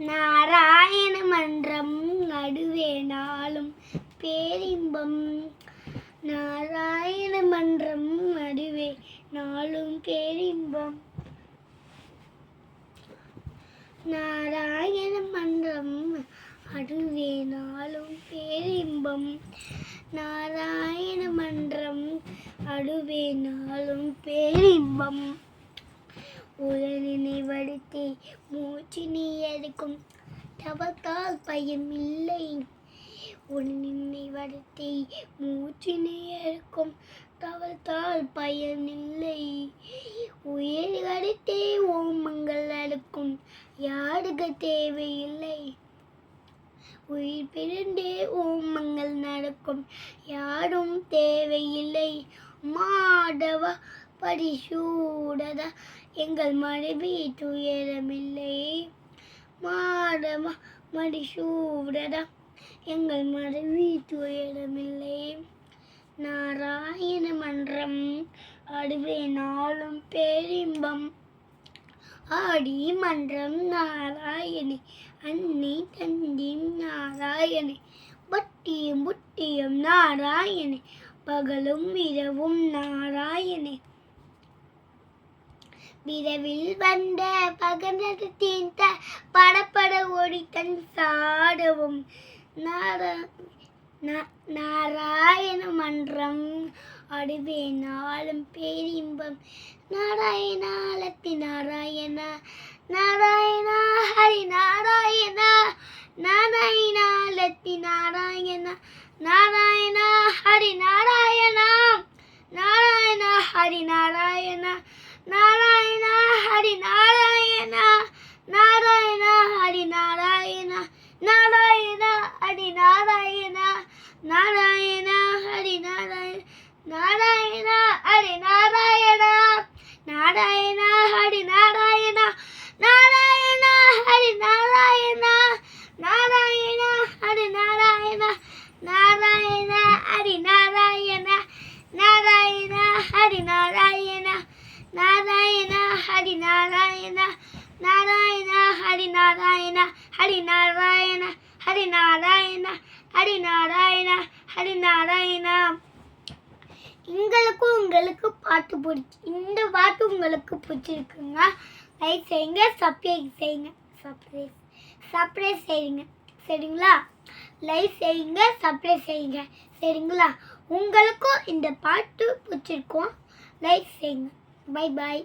நாராயண மன்றம் நடுவே நாளும் பேரின்பம். நாராயண மன்றம் நடுவே நாளும் பேரின்பம். நாராயண மன்றம் அடுவே நாளும் பேரின்பம். நாராயண மன்றம் அடுவே நாளும் பேரின்பம். உடலினை வடுத்தி மூச்சு நீ எடுக்கும் தவத்தால் இல்லை உடலினை வடுத்தி மூச்சு நீ எடுக்கும் தவத்தால் இல்லை உயிர் கடித்தே ஓமங்கள் அடுக்கும் யாருக்கு தேவையில்லை? உயிர் பிறந்தே ஓமங்கள் நடக்கும். யாரும் தேவையில்லை. மாடவா பரிசூடத. எங்கள் மனைவி துயரமில்லை. மாடவ மடிசூடத. எங்கள் மனைவி துயரமில்லை. நாராயண மன்றம் அடுவே நாளும் பேரிம்பம் ஆடி மன்றம் நாராயணி அன்னை தந்தியும் நாராயணி. பட்டியும் புட்டியும் நாராயணி பகலும் இரவும் நாராயணி. விரைவில் வந்த பகனத்தின் த படப்பட ஓடி தன் சாடவும் நாராயண மன்றம் அடுவே நாளும் பேரின்பம். நாராயணாலத்தி நாராயணா நாராயணா ஹரி நாராயணா நாராயணாலத்தி நாராயணா நாராயணா ஹரி நாராயணா நாராயணா ஹரி நாராயணா. நாராயண ஹரி நாராயண நாராயண ஹரி நாராயண நாராயண ஹரி நாராயண நாராயண ஹரி நாராயண நாராயண ஹரி நாராயண நாராயண ஹரி நாராயண நாராயண ஹரி நாராயண நாராயண ஹரி நாராயண நாராயண ஹரி நாராயண நாராயண ஹரி நாராயண ஹரி நாராயணா ஹரி நாராயணா ஹரி நாராயணா எங்களுக்கும் உங்களுக்கு பாட்டு பிடிச்சி இந்த பாட்டு உங்களுக்கு பிடிச்சிருக்குங்க லைக் செய்யுங்க சப்ஸ்கிரைப் செய்யுங்க சப்ரைஸ் சப்ரைஸ் செய்யுங்க. சரிங்களா? லைக் செய்யுங்க சப்ரைஸ் செய்யுங்க. சரிங்களா? உங்களுக்கும் இந்த பாட்டு பிடிச்சிருக்கோம். லைக் செய்யுங்க. Bye bye